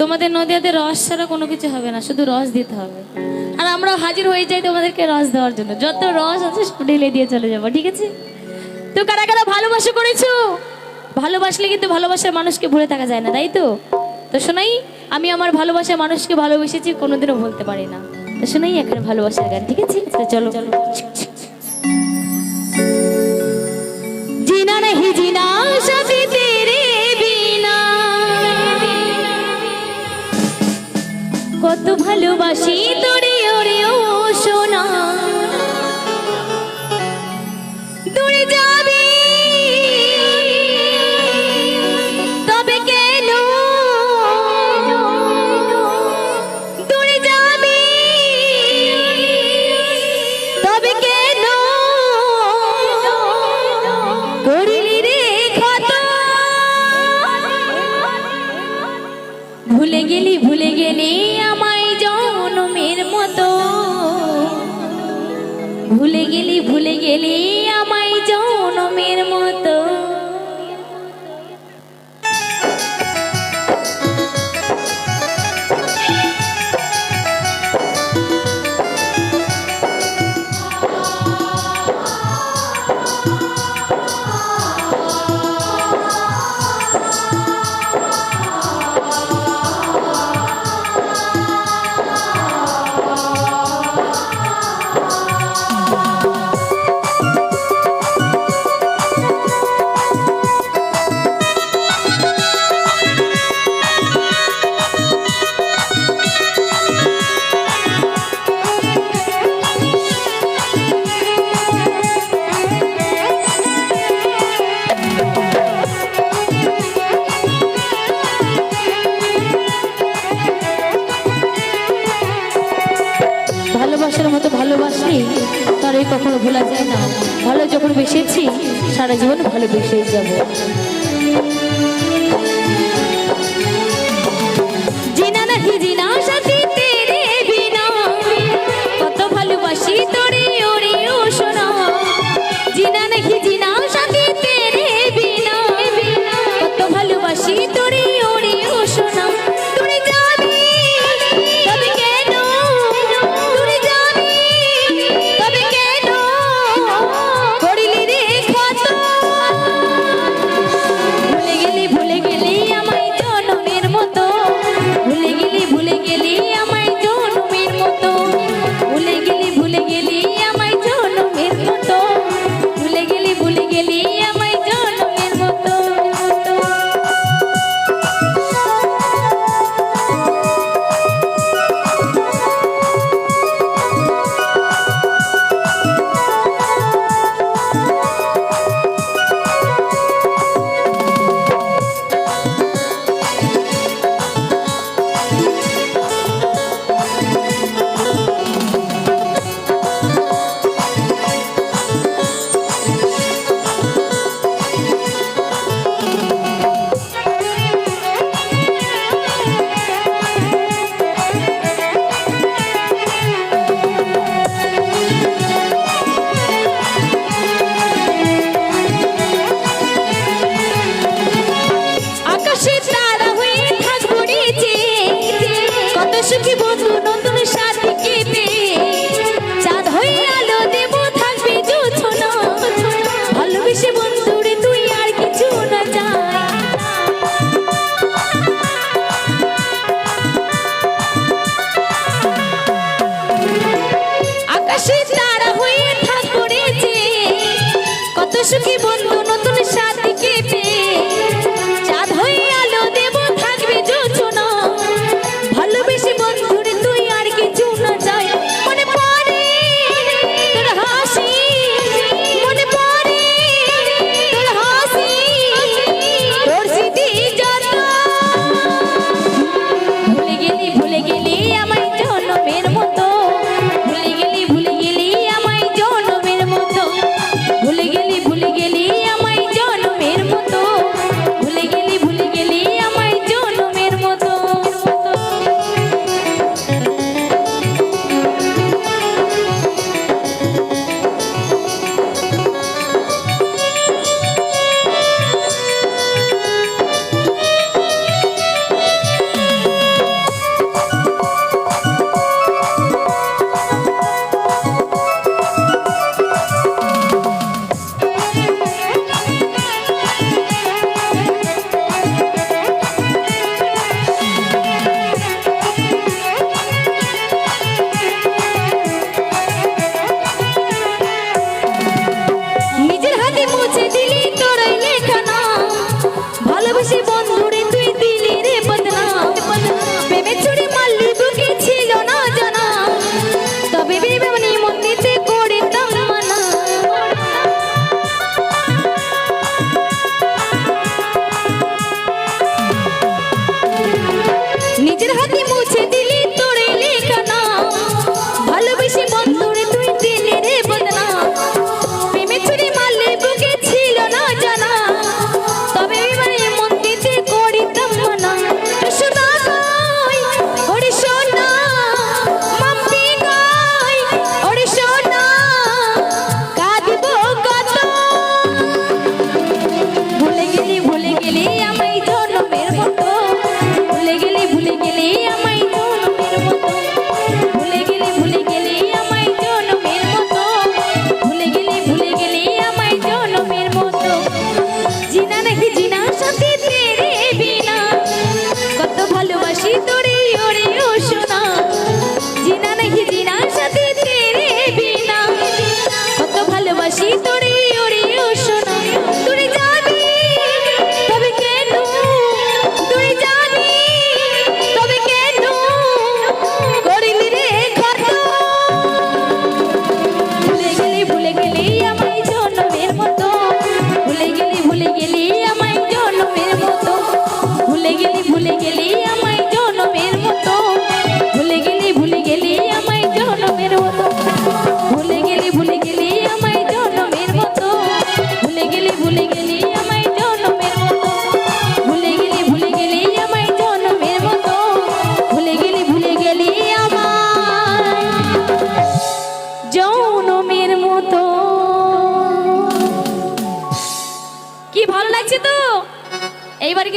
তোমাদের নদিয়াতে রস ছাড়া কোনো কিছু হবে না, শুধু রস দিতে হবে। আর আমরা হাজির হয়ে যাই তোমাদেরকে রস দেওয়ার জন্য। যত রস আছে ঢেলে দিয়ে চলে যাব, ঠিক আছে? তো কারা কারা ভালোবাসা করেছ? ভালোবাসলে কিন্তু ভালোবাসার মানুষকে ভুলে থাকা যায় না, তাই তো? তো শোনাই, আমি আমার ভালোবাসার মানুষকে ভালোবেসেছি, কোনোদিনও বলতে পারি না। তো শোনাই এখানে ভালোবাসার গান, ঠিক আছে? চলো চলো। জিনা নাহি জিনা সব কত ভালোবাসি তোরে, ওরে ও সোনা। দূরে যাবি। তবে কেন? দূরে যাবি। তবে কেন? করিলি ভুলে কখনো ভোলা যায় না। ভালো যখন বেসেছি সারা জীবন ভালো বেসেই যাব।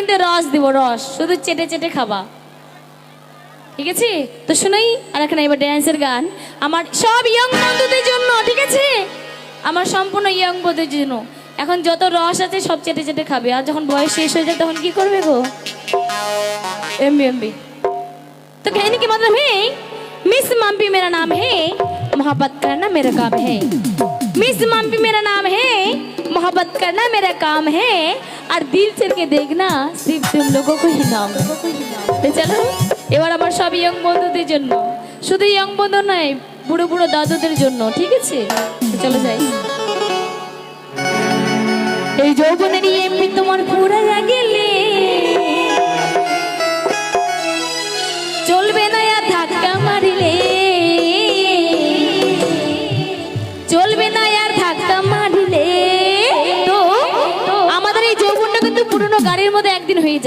রস দিব রস শুধু চেটে চেটে খাবা ঠিক আছে তো শুনোই আর এখানে এবার ড্যান্সের গান আমার সব ইয়ং বন্ধুদের জন্য ঠিক আছে আমার সম্পূর্ণ ইয়ং বন্ধুদের জন্য এখন যত রস আছে সব চেটে চেটে খাবে আর যখন বয়স শেষ হয়ে যায় তখন কি করবে গো एमबी एमबी तो कहने के मतलब है मिस माम्पी मेरा नाम है मोहब्बत करना मेरा काम है मिस माम्पी मेरा नाम है मोहब्बत करना मेरा काम है और दिल चल के देखना सिर्फ तुम लोगों को ही नाम है তো চলো এবার আমার সব ইয়ং বন্ধুদের জন্য শুধু ইয়ং বন্ধু নয় বুড়ো বুড়ো দাদুদের জন্য ঠিক আছে তো চলো যাই এই যৌবনের এমনি তোমার পুরা গেলে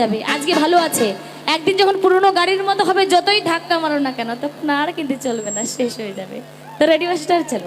যাবে। আজকে ভালো আছে। একদিন যখন পুরনো গাড়ির মতো হবে, যতই ধাক্কা মারো না কেন, তখন আর কিন্তু চলবে না, শেষ হয়ে যাবে। তো রেডি মাস্টার চলো।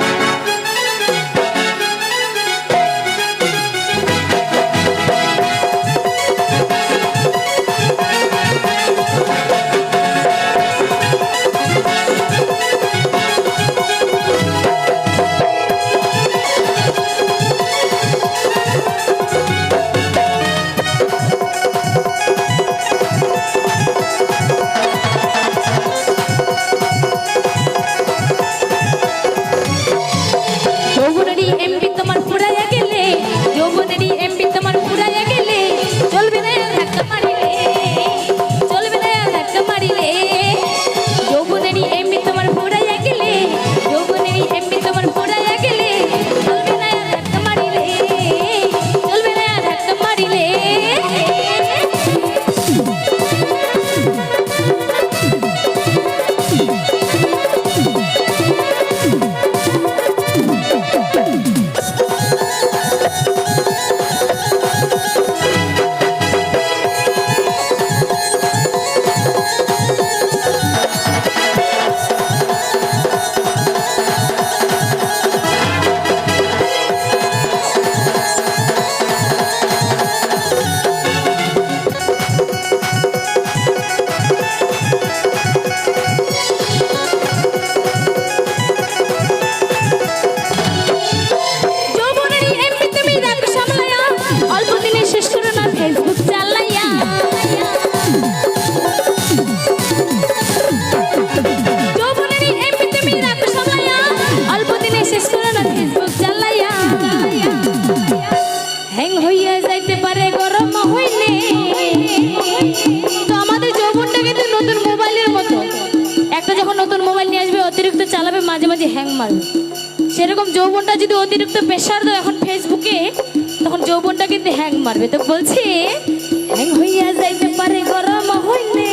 গরম হইলে। তো আমাদের যৌবনটা কিন্তু নতুন মোবাইলের মতো। একটা যখন নতুন মোবাইল নিয়ে আসবে, অতিরিক্ত চালাবে, মাঝে মাঝে হ্যাং মারবে। সেরকম যৌবনটা যদি অতিরিক্ত প্রেশার দাও এখন ফেসবুকে তখন যৌবনটা কিন্তু হ্যাং মারবে। তো বলছি হ্যাং হইয়া যাইতে পারে, গরম হইলে।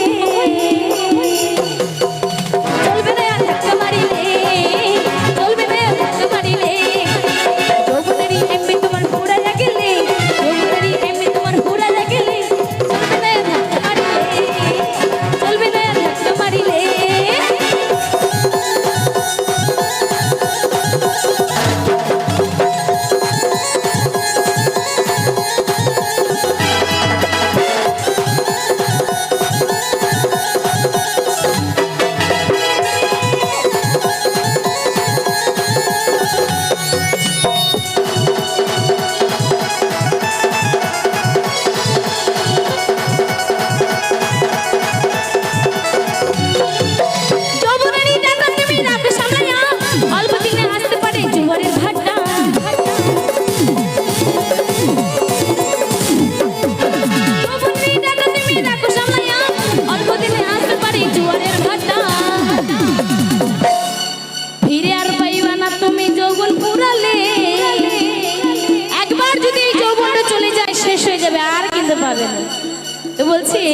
তো বলছি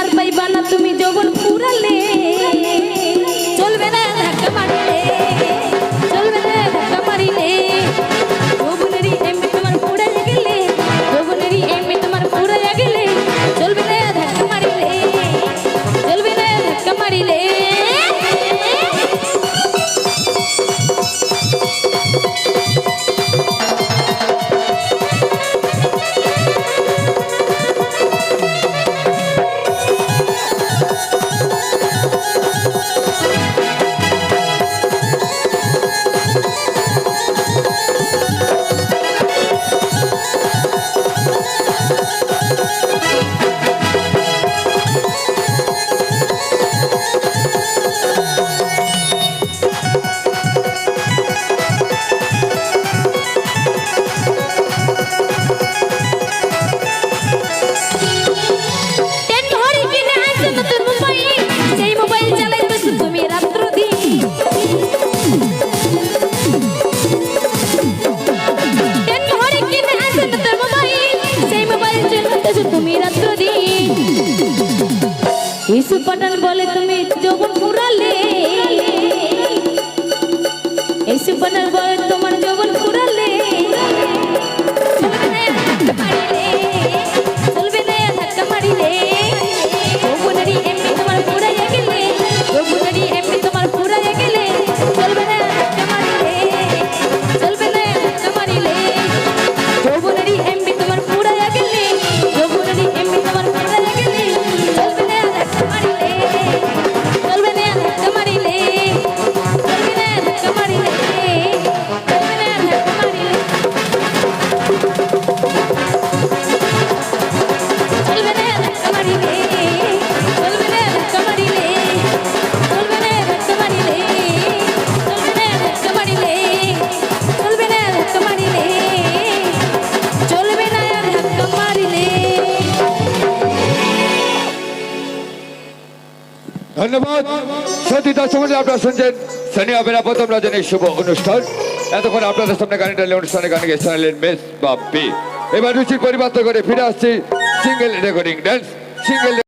আর পাইবা না তুমি যখন ফুরালে ইসু পাঠান বলে তুমি যখন পুরালে। ইসু পাঠান বলে ধন্যবাদ। সত্যি দর্শক আপনারা শুনছেন শনি অপেরা প্রথম রজনীর শুভ অনুষ্ঠান। এতক্ষণ আপনাদের সামনে গান ডালে অনুষ্ঠানে গান গেয়ে শোনালেন মেস বাপ্পি। এবার রুচির পরিবর্তন করে ফিরে আসছি সিঙ্গেল রেকর্ডিং ড্যান্স সিঙ্গেল